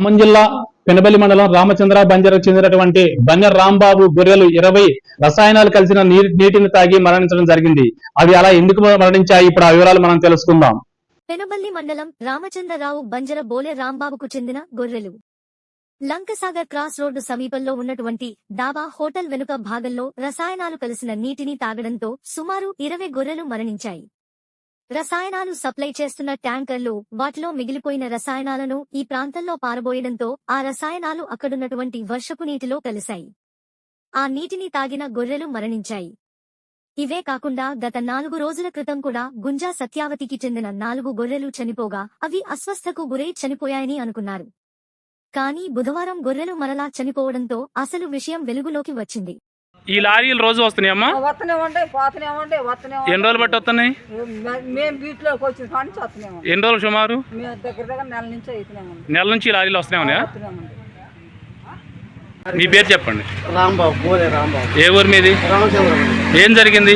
ఖమ్మం జిల్లా పెనబలి మండలం రామచంద్ర బంజరకు చెందినటువంటి బంజర్ రాంబాబు గొర్రెలు ఇరవై రసాయనాలు కలిసిన నీటిని తాగి మరణించడం జరిగింది. అవి అలా ఎందుకు మరణించాయి? ఇప్పుడు ఆ వివరాలు మనం తెలుసుకుందాం. పెనబల్లి మండలం రామచంద్రరావు బంజర బోలే రాంబాబుకు చెందిన గొర్రెలు. లంకసాగర్ క్రాస్ రోడ్డు సమీపంలో ఉన్నటువంటి దాబా హోటల్ వెనుక భాగంలో రసాయనాలు కలిసిన నీటిని తాగడంతో సుమారు ఇరవై గొర్రెలు మరణించాయి. రసాయనాలు సప్లై చేస్తున్న ట్యాంకర్లు వాటిలో మిగిలిపోయిన రసాయనాలను ఈ ప్రాంతంలో పారబోయడంతో ఆ రసాయనాలు అక్కడున్నటువంటి వర్షపు నీటిలో కలిశాయి. ఆ నీటిని తాగిన గొర్రెలు మరణించాయి. ఇవే కాకుండా గత నాలుగు రోజుల క్రితం కూడా గుంజా సత్యావతికి చెందిన నాలుగు గొర్రెలు చనిపోగా అవి అస్వస్థకు గురై చనిపోయాయని అనుకున్నారు. కానీ బుధవారం గొర్రెలు మరలా చనిపోవడంతో అసలు విషయం వెలుగులోకి వచ్చింది. ఈ లారీలు రోజు వస్తున్నాయమ్మా ఎన్ని రోజులు బట్టి వస్తున్నాయి మేము బీట్లోకి వచ్చిన ఎన్ని రోజులు సుమారు మేము దగ్గర దగ్గర నెల నుంచి అవుతున్నామండి నెల నుంచి ఈ లారీలు వస్తున్నాయా మీ పేరు చెప్పండి రాంబాబు ఏ ఊరు మీది ఏం జరిగింది.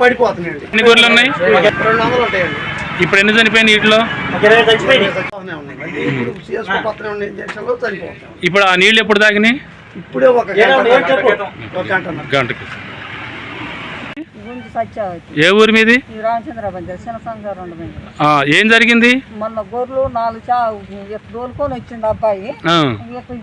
పడిపోతున్నాయండి ఎన్ని గొర్రెలు ఉన్నాయి రెండు వందలు ఉంటాయండి ఇప్పుడు ఎన్ని చనిపోయినాయి వీటిలో? ఇప్పుడు ఆ నీళ్ళు ఎప్పుడు తాగినాయి? ఇప్పుడే ఒక గంట ఏ ఊరు మీది? ఏం జరిగింది? మొన్న గొర్రెలు నాలుగు దోలుకొని వచ్చిండు అబ్బాయి.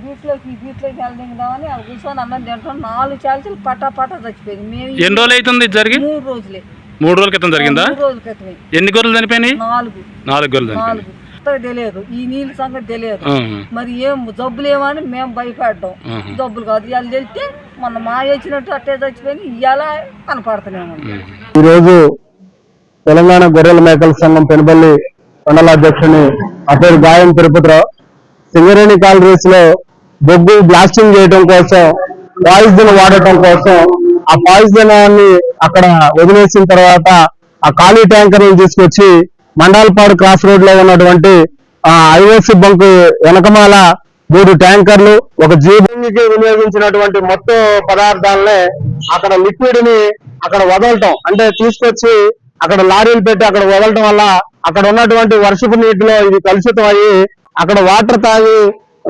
బీట్లోకి ఈ బీట్లోకి వెళ్ళదిందామని కూర్చొని అన్నం తింటాం నాలుగు చాల్చీలు పట్టా పట్టా చచ్చిపోయింది. మేము ఎన్ని రోజులు అవుతుంది ఇది జరిగి? మూడు రోజులే. మూడు రోజుల క్రితం జరిగిందా? మూడు రోజుల క్రితమే. ఎన్ని గొర్రెలు చనిపోయినాయి? నాలుగు. నాలుగు గొర్రెలు చనిపోయినాయి. నాలుగు. కొత్తగా తెలియదు. ఈ నీళ్ళ సంగతి తెలియదు. మరి ఏం జబ్బులు ఏమని మేము భయపడ్డాం. ఆహా. జబ్బులు కాదు. ఇవాళ తెలిస్తే మొన్న మా వచ్చినట్టు అట్టే చచ్చిపోయింది. ఇవాళ కనపడుతున్నాము ఈరోజు తెలంగాణ గొర్రెల మేకల సంఘం పెనుబల్లి మండల అధ్యక్షుని పేరు గాయం తిరుపతిరావు సింగరేణి కాలరీస్లో బొగ్గు బ్లాస్టింగ్ చేయడం కోసం పాయిజన్ వాడటం కోసం ఆ పాయిజనాన్ని అక్కడ వదిలేసిన తర్వాత ఆ ఖాళీ ట్యాంకర్ తీసుకొచ్చి మండాలపాడు క్రాస్ రోడ్లో ఉన్నటువంటి ఆ ఐఓసి బంక్ వెనకమాల మూడు ట్యాంకర్లు ఒక జీబింగ్కి వినియోగించినటువంటి మొత్తం పదార్థాలనే అక్కడ లిక్విడ్ని అక్కడ వదలటం. అంటే తీసుకొచ్చి అక్కడ లారీలు పెట్టి అక్కడ వదలటం వల్ల అక్కడ ఉన్నటువంటి వర్షపు నీటిలో ఇది కలుషితం అయ్యి అక్కడ వాటర్ తాగి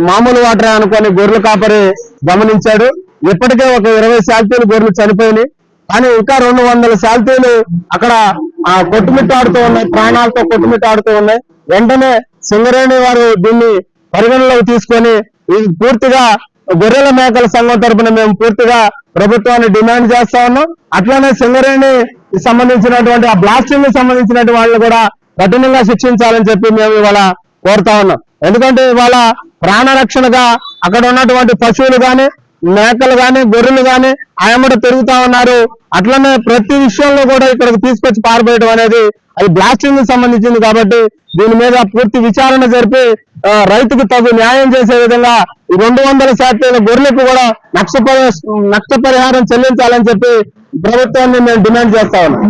మామూలు వాటర్ అనుకొని గొర్రెలు కాపరి గమనించాడు. ఇప్పటికే ఒక ఇరవై శాల్తీలు గొర్రెలు చనిపోయినాయి. కానీ ఇంకా రెండు వందల శాల్తీలు అక్కడ ఆ, కొట్టుమిట్టాడుతూ ఉన్నాయి. ప్రాణాలతో కొట్టుమిట్టాడుతూ ఉన్నాయి. వెంటనే సింగరేణి వారు దీన్ని పరిగణలోకి తీసుకొని ఇది పూర్తిగా గొర్రెల మేకల సంఘం తరపున మేము పూర్తిగా ప్రభుత్వాన్ని డిమాండ్ చేస్తా ఉన్నాం. అట్లానే సింగరేణి సంబంధించినటువంటి ఆ బ్లాస్టింగ్ సంబంధించినటువంటి వాళ్ళని కూడా కఠినంగా శిక్షించాలని చెప్పి మేము ఇవాళ కోరుతా ఉన్నాం. ఎందుకంటే ఇవాళ ప్రాణరక్షణగా అక్కడ ఉన్నటువంటి పశువులు కానీ మేకలు గాని గొర్రెలు గాని ఆయమడ పెరుగుతా ఉన్నారు. అట్లనే ప్రతి విషయంలో కూడా ఇక్కడికి తీసుకొచ్చి పారిపోయడం అనేది అది బ్లాస్టింగ్కి సంబంధించింది కాబట్టి దీని మీద పూర్తి విచారణ జరిపి ఆ, రైతుకు తగు న్యాయం చేసే విధంగా ఈ రెండు వందల శాతం గొర్రెలకు కూడా నష్ట నష్టపరిహారం చెల్లించాలని చెప్పి ప్రభుత్వాన్ని మేము డిమాండ్ చేస్తా ఉన్నాం.